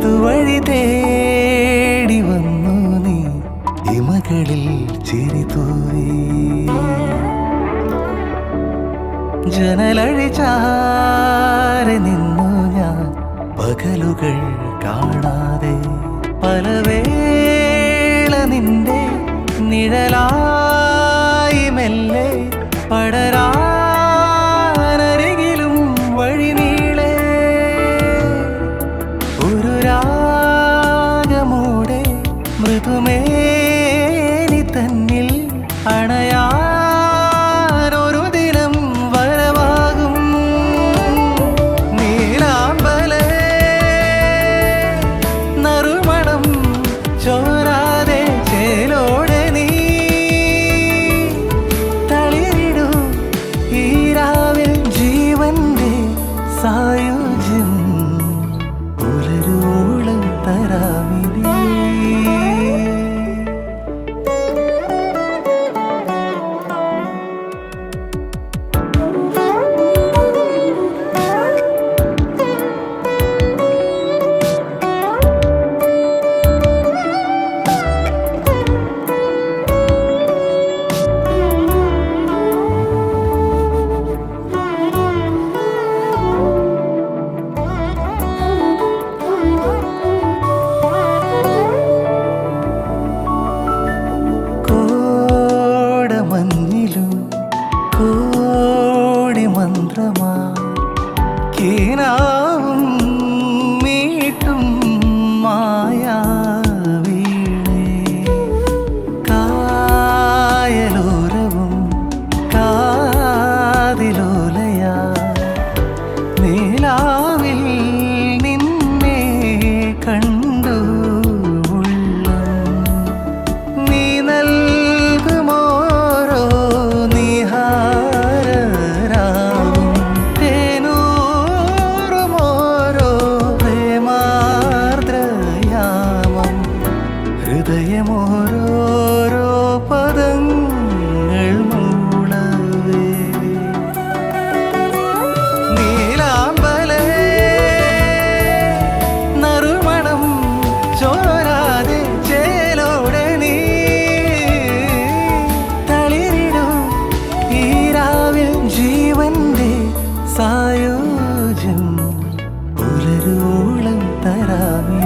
മിഴി തേടി വന്നു നീ. ഇമകളിൽ ചിരി തൂവി. ജനലഴി ചാരി നിന്നു ഞാൻ. പകലുകൾ കാണാതെ പലവേള നിന്റെ നിഴലായി മെല്ലെ പടരാനരികിലും മൃദുമേനി തന്നിൽ അണയാനൊരു സായുജ്യം മന്ത്രമാ. കീനാവും മീട്ടും പുലരോളം തരാമി.